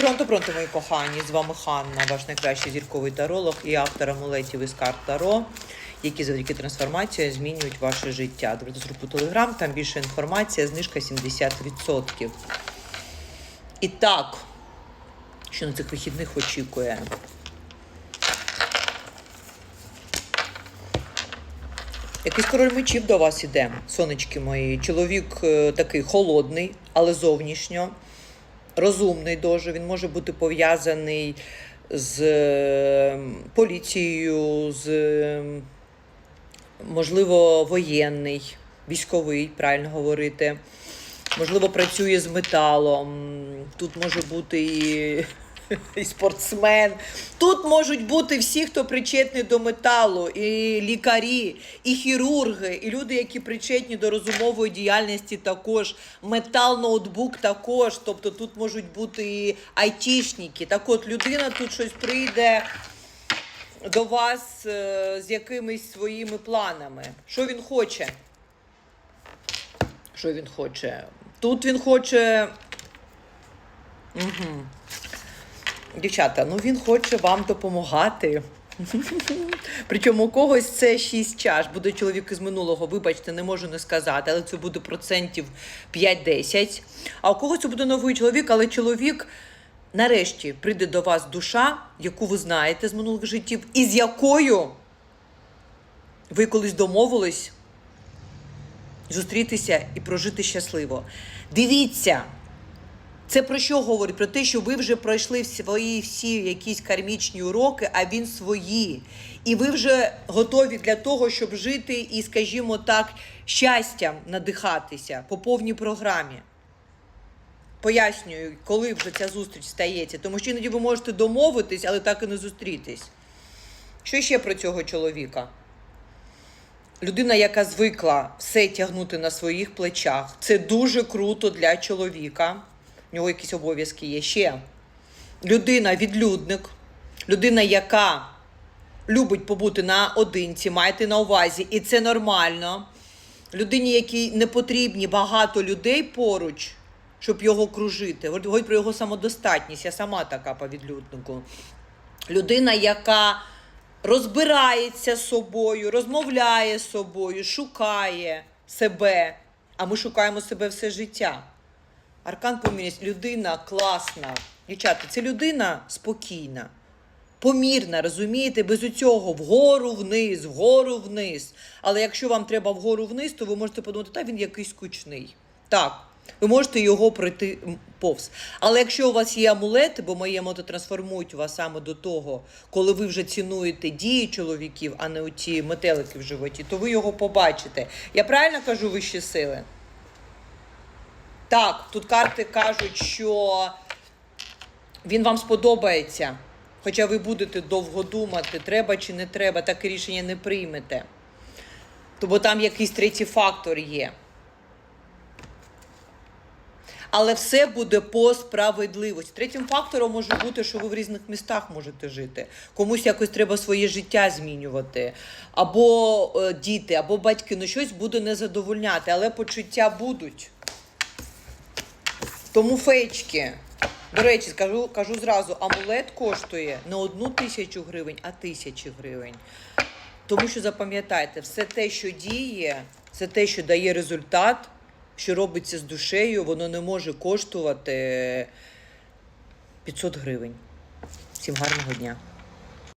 Пронто, пронто, мої кохані, з вами Ханна, ваш найкращий зірковий таролог і автор амулетів із карт Таро, які завдяки трансформації змінюють ваше життя. Дивіться групу Телеграм, там більше інформація, знижка 70%. І так, що на цих вихідних очікує? Якийсь король мечів до вас іде, сонечки мої. Чоловік е, такий холодний, але зовнішньо розумний дуже. Він може бути пов'язаний з е, поліцією, з е, можливо воєнний, військовий, правильно говорити. Можливо, працює з металом. Тут може бути і, і спортсмен. Тут можуть бути всі, хто причетний до металу, і лікарі, і хірурги, і люди, які причетні до розумової діяльності також. Метал, ноутбук також. Тобто тут можуть бути і айтішники. Так от людина тут щось прийде до вас е, з якимись своїми планами. Що він хоче? Що він хоче? Тут він хоче. Угу. Дівчата, ну він хоче вам допомагати. Причому у когось це 6 чаш. Буде чоловік із минулого, вибачте, не можу не сказати, але це буде процентів 5-10. А у когось це буде новий чоловік, але чоловік нарешті прийде до вас душа, яку ви знаєте з минулих життів, і з якою ви колись домовились зустрітися і прожити щасливо. Дивіться, це про що говорить? Про те, що ви вже пройшли свої всі якісь кармічні уроки, а він свої. І ви вже готові для того, щоб жити і, скажімо так, щастям надихатися по повній програмі. Пояснюю, коли вже ця зустріч стається. Тому що іноді ви можете домовитись, але так і не зустрітись. Що ще про цього чоловіка? Людина, яка звикла все тягнути на своїх плечах. Це дуже круто для чоловіка. У нього якісь обов'язки є ще. Людина, відлюдник, людина, яка любить побути наодинці, майте на увазі, і це нормально. Людині, якій не потрібні багато людей поруч, щоб його кружити. Говорить про його самодостатність. Я сама така по відлюднику. Людина, яка розбирається з собою, розмовляє з собою, шукає себе. А ми шукаємо себе все життя. Аркан помірність, людина класна. Дівчата, це людина спокійна, помірна, розумієте, без цього вгору вниз, вгору вниз. Але якщо вам треба вгору вниз, то ви можете подумати, та він якийсь скучний. Так, ви можете його пройти повз. Але якщо у вас є амулети, бо моє мото трансформують вас саме до того, коли ви вже цінуєте дії чоловіків, а не оті метелики в животі, то ви його побачите. Я правильно кажу вищі сили? Так, тут карти кажуть, що він вам сподобається. Хоча ви будете довго думати, треба чи не треба, таке рішення не приймете. Бо там якийсь третій фактор є. Але все буде по справедливості. Третім фактором може бути, що ви в різних містах можете жити. Комусь якось треба своє життя змінювати. Або е, діти, або батьки. Ну щось буде не задовольняти, але почуття будуть. Тому фейчки. До речі, скажу, кажу зразу, амулет коштує не одну тисячу гривень, а тисячі гривень. Тому що запам'ятайте, все те, що діє, це те, що дає результат, що робиться з душею, воно не може коштувати 500 гривень. Всім гарного дня!